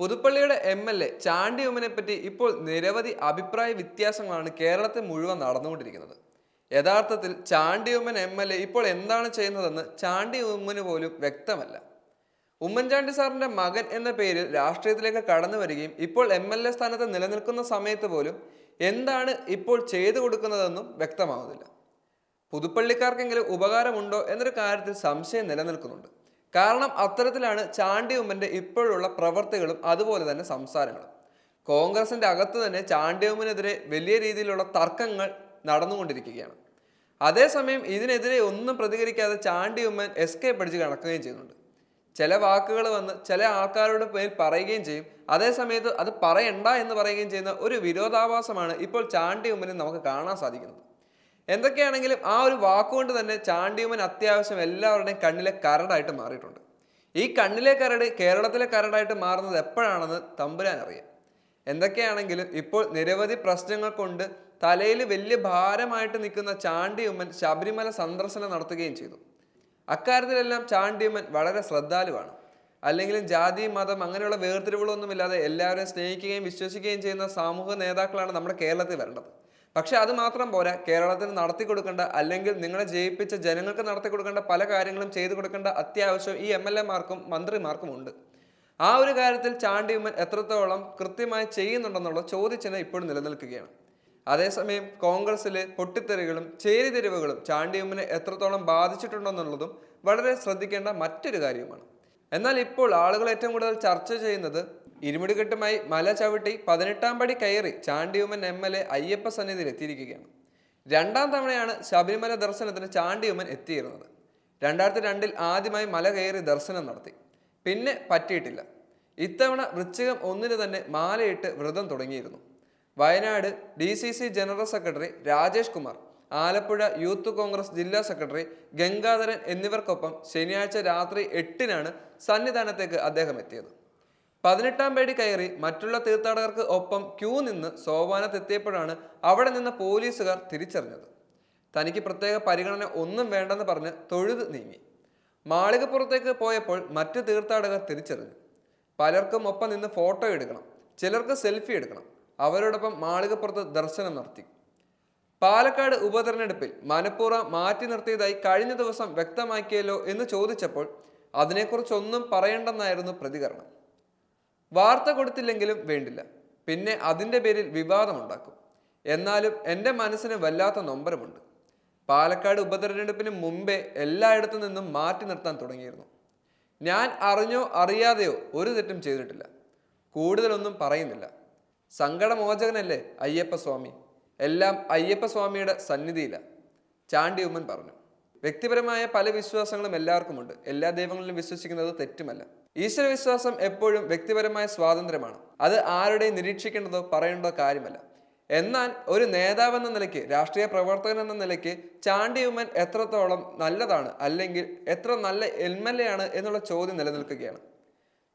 പുതുപ്പള്ളിയുടെ M L A Chandy ഉമ്മനെ പറ്റി ഇപ്പോൾ നിരവധി അഭിപ്രായ വ്യത്യാസങ്ങളാണ് കേരളത്തിൽ മുഴുവൻ നടന്നുകൊണ്ടിരിക്കുന്നത്. യഥാർത്ഥത്തിൽ Chandy Oommen M L A ഇപ്പോൾ എന്താണ് ചെയ്യുന്നതെന്ന് ചാണ്ടി ഉമ്മന് പോലും വ്യക്തമല്ല. ഉമ്മൻചാണ്ടി സാറിന്റെ മകൻ എന്ന പേരിൽ രാഷ്ട്രീയത്തിലേക്ക് കടന്നു വരികയും ഇപ്പോൾ എം എൽ എ സ്ഥാനത്ത് നിലനിൽക്കുന്ന സമയത്ത് പോലും എന്താണ് ഇപ്പോൾ ചെയ്തു കൊടുക്കുന്നതെന്നും വ്യക്തമാവുന്നില്ല. പുതുപ്പള്ളിക്കാർക്കെങ്കിലും ഉപകാരമുണ്ടോ എന്നൊരു കാര്യത്തിൽ സംശയം നിലനിൽക്കുന്നുണ്ട്. കാരണം അത്തരത്തിലാണ് ചാണ്ടി ഉമ്മന്റെ ഇപ്പോഴുള്ള പ്രവർത്തികളും അതുപോലെ തന്നെ സംസാരങ്ങളും. കോൺഗ്രസിന്റെ അകത്ത് തന്നെ ചാണ്ടി ഉമ്മനെതിരെ വലിയ രീതിയിലുള്ള തർക്കങ്ങൾ നടന്നുകൊണ്ടിരിക്കുകയാണ്. അതേസമയം ഇതിനെതിരെ ഒന്നും പ്രതികരിക്കാതെ ചാണ്ടി ഉമ്മൻ എസ്കേപ്പ് അടിച്ച് കടക്കുകയും ചെയ്യുന്നുണ്ട്. ചില വാക്കുകൾ വന്ന് ചില ആൾക്കാരുടെ പേരിൽ പറയുകയും ചെയ്യും. അതേസമയത്ത് അത് പറയണ്ട എന്ന് പറയുകയും ചെയ്യുന്ന ഒരു വിരോധാഭാസമാണ് ഇപ്പോൾ ചാണ്ടി ഉമ്മനെ നമുക്ക് കാണാൻ സാധിക്കുന്നത്. എന്തൊക്കെയാണെങ്കിലും ആ ഒരു വാക്കുകൊണ്ട് തന്നെ ചാണ്ടിയമ്മൻ അത്യാവശ്യം എല്ലാവരുടെയും കണ്ണിലെ കരടായിട്ട് മാറിയിട്ടുണ്ട്. ഈ കണ്ണിലെ കരട് കേരളത്തിലെ കരടായിട്ട് മാറുന്നത് എപ്പോഴാണെന്ന് തമ്പുരാൻ അറിയാം. എന്തൊക്കെയാണെങ്കിലും ഇപ്പോൾ നിരവധി പ്രശ്നങ്ങൾ കൊണ്ട് തലയിൽ വലിയ ഭാരമായിട്ട് നിൽക്കുന്ന ചാണ്ടിയമ്മൻ ശബരിമല സന്ദർശനം നടത്തുകയും ചെയ്തു. അക്കാര്യത്തിലെല്ലാം ചാണ്ടിയമ്മൻ വളരെ ശ്രദ്ധാലുവാണ്. അല്ലെങ്കിലും ജാതി മതം അങ്ങനെയുള്ള വേർതിരിവുകളൊന്നുമില്ലാതെ എല്ലാവരെയും സ്നേഹിക്കുകയും വിശ്വസിക്കുകയും ചെയ്യുന്ന സാമൂഹ നേതാക്കളാണ് നമ്മുടെ കേരളത്തിൽ വരേണ്ടത്. പക്ഷെ അത് മാത്രം പോരാ. കേരളത്തിന് നടത്തി കൊടുക്കേണ്ട അല്ലെങ്കിൽ നിങ്ങളെ ജയിപ്പിച്ച ജനങ്ങൾക്ക് നടത്തി കൊടുക്കേണ്ട പല കാര്യങ്ങളും ചെയ്തു കൊടുക്കേണ്ട അത്യാവശ്യം ഈ എം എൽ എമാർക്കും മന്ത്രിമാർക്കും ഉണ്ട്. ആ ഒരു കാര്യത്തിൽ ചാണ്ടി ഉമ്മൻ എത്രത്തോളം കൃത്യമായി ചെയ്യുന്നുണ്ടെന്നുള്ള ചോദ്യചിഹ്നം ഇപ്പോഴും നിലനിൽക്കുകയാണ്. അതേസമയം കോൺഗ്രസിലെ പൊട്ടിത്തെറികളും ചേരിതിരിവുകളും ചാണ്ടിയമ്മനെ എത്രത്തോളം ബാധിച്ചിട്ടുണ്ടെന്നുള്ളതും വളരെ ശ്രദ്ധിക്കേണ്ട മറ്റൊരു കാര്യമാണ് എന്നാൽ ഇപ്പോൾ ആളുകൾ ഏറ്റവും കൂടുതൽ ചർച്ച ചെയ്യുന്നത് ഇരുമുടിക്കെട്ടുമായി മല ചവിട്ടി പതിനെട്ടാം പടി കയറി Chandy Oommen M L A Ayyappa സന്നിധിയിൽ എത്തിയിരിക്കുകയാണ്. രണ്ടാം തവണയാണ് ശബരിമല ദർശനത്തിന് ചാണ്ടിയുമ്മൻ എത്തിയിരുന്നത്. രണ്ടായിരത്തി രണ്ടിൽ ആദ്യമായി മല കയറി ദർശനം നടത്തി. പിന്നെ പറ്റിയിട്ടില്ല. ഇത്തവണ വൃശ്ചികം ഒന്നിന് തന്നെ മാലയിട്ട് വ്രതം തുടങ്ങിയിരുന്നു. Wayanad D C C general secretary Rajesh Kumar Alappuzha Youth Congress ജില്ലാ സെക്രട്ടറി ഗംഗാധരൻ എന്നിവർക്കൊപ്പം ശനിയാഴ്ച രാത്രി എട്ടിനാണ് സന്നിധാനത്തേക്ക് അദ്ദേഹം എത്തിയത്. പതിനെട്ടാം പേടി കയറി മറ്റുള്ള തീർത്ഥാടകർക്ക് ഒപ്പം ക്യൂ നിന്ന് സോപാനത്തെത്തിയപ്പോഴാണ് അവിടെ നിന്ന് പോലീസുകാർ തിരിച്ചറിഞ്ഞത്. തനിക്ക് പ്രത്യേക പരിഗണന ഒന്നും വേണ്ടെന്ന് പറഞ്ഞ് തൊഴുത് നീങ്ങി. മാളികപ്പുറത്തേക്ക് പോയപ്പോൾ മറ്റ് തീർത്ഥാടകർ തിരിച്ചറിഞ്ഞു. പലർക്കും ഒപ്പം നിന്ന് ഫോട്ടോ എടുക്കണം ചിലർക്ക് സെൽഫി എടുക്കണം അവരോടൊപ്പം മാളികപ്പുറത്ത് ദർശനം നടത്തി. പാലക്കാട് ഉപതെരഞ്ഞെടുപ്പിൽ മനഃപൂർവം മാറ്റി നിർത്തിയതായി കഴിഞ്ഞ ദിവസം വ്യക്തമാക്കിയല്ലോ എന്ന് ചോദിച്ചപ്പോൾ അതിനെക്കുറിച്ചൊന്നും പറയണ്ടെന്നായിരുന്നു പ്രതികരണം. വാർത്ത കൊടുത്തില്ലെങ്കിലും വേണ്ടില്ല. പിന്നെ അതിന്റെ പേരിൽ വിവാദമുണ്ടാക്കും. എന്നാലും എന്റെ മനസ്സിന് വല്ലാത്ത നൊമ്പരമുണ്ട്. പാലക്കാട് ഉപതെരഞ്ഞെടുപ്പിന് മുമ്പേ എല്ലായിടത്തു നിന്നും മാറ്റി നിർത്താൻ തുടങ്ങിയിരുന്നു. ഞാൻ അറിഞ്ഞോ അറിയാതെയോ ഒരു തെറ്റും ചെയ്തിട്ടില്ല. കൂടുതലൊന്നും പറയുന്നില്ല. സങ്കടമോചകനല്ലേ അയ്യപ്പ സ്വാമി എല്ലാം അയ്യപ്പ സ്വാമിയുടെ സന്നിധിയിലാണ് ചാണ്ടി ഉമ്മൻ പറഞ്ഞു. വ്യക്തിപരമായ പല വിശ്വാസങ്ങളും എല്ലാവർക്കുമുണ്ട്. എല്ലാ ദൈവങ്ങളിലും വിശ്വസിക്കുന്നത് തെറ്റുമല്ല. ഈശ്വര വിശ്വാസം എപ്പോഴും വ്യക്തിപരമായ സ്വാതന്ത്ര്യമാണ്. അത് ആരുടെയും നിരീക്ഷിക്കേണ്ടതോ പറയേണ്ടതോ കാര്യമല്ല. എന്നാൽ ഒരു നേതാവെന്ന നിലയ്ക്ക് രാഷ്ട്രീയ പ്രവർത്തകൻ എന്ന നിലയ്ക്ക് ചാണ്ടി ഉമ്മൻ എത്രത്തോളം നല്ലതാണ് അല്ലെങ്കിൽ എത്ര നല്ല എം എൽ എ ആണ് എന്നുള്ള ചോദ്യം നിലനിൽക്കുകയാണ്.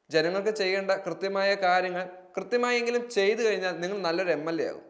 ജനങ്ങൾക്ക് ചെയ്യേണ്ട കൃത്യമായ കാര്യങ്ങൾ കൃത്യമായെങ്കിലും ചെയ്തു കഴിഞ്ഞാൽ നിങ്ങൾ നല്ലൊരു എം എൽ എ ആകും.